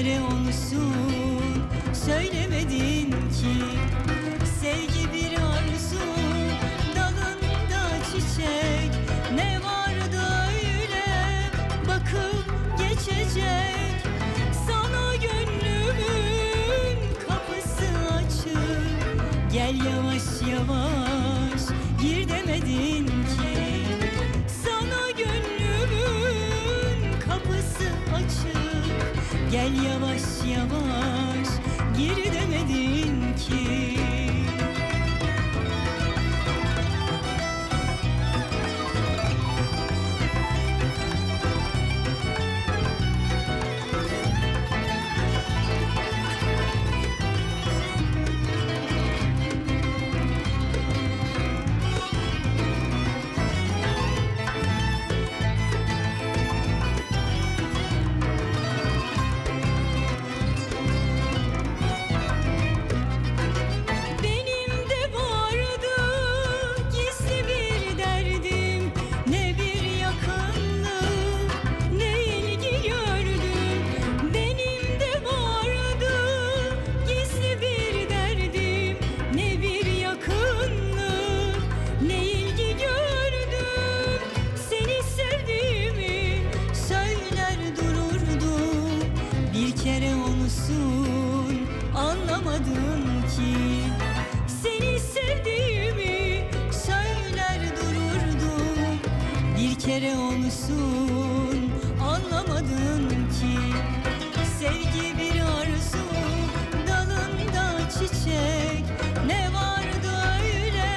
Kere olsun. Söylemedin ki Sevgi bir arzu. Dalında çiçek Ne var da öyle? Bakıp geçecek. Sana gönlümün kapısı açık. Gel yavaş yavaş gir demedin ki Gel yavaş yavaş gir demedin ki anlamadın ki Seni sevdiğimi söyler dururdum. Bir kere olsun anlamadın ki Sevgi bir arzu dalında çiçek. Ne var da öyle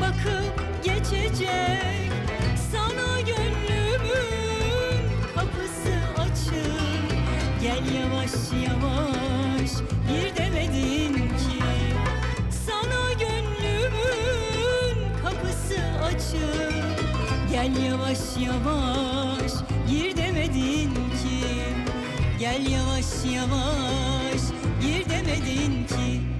bakıp geçecek. Sana gönlümün kapısı açık. Gel yavaş yavaş gir demedin ki. Sana gönlümün kapısı açık. Gel yavaş yavaş gir demedin ki. Gel yavaş yavaş gir demedin ki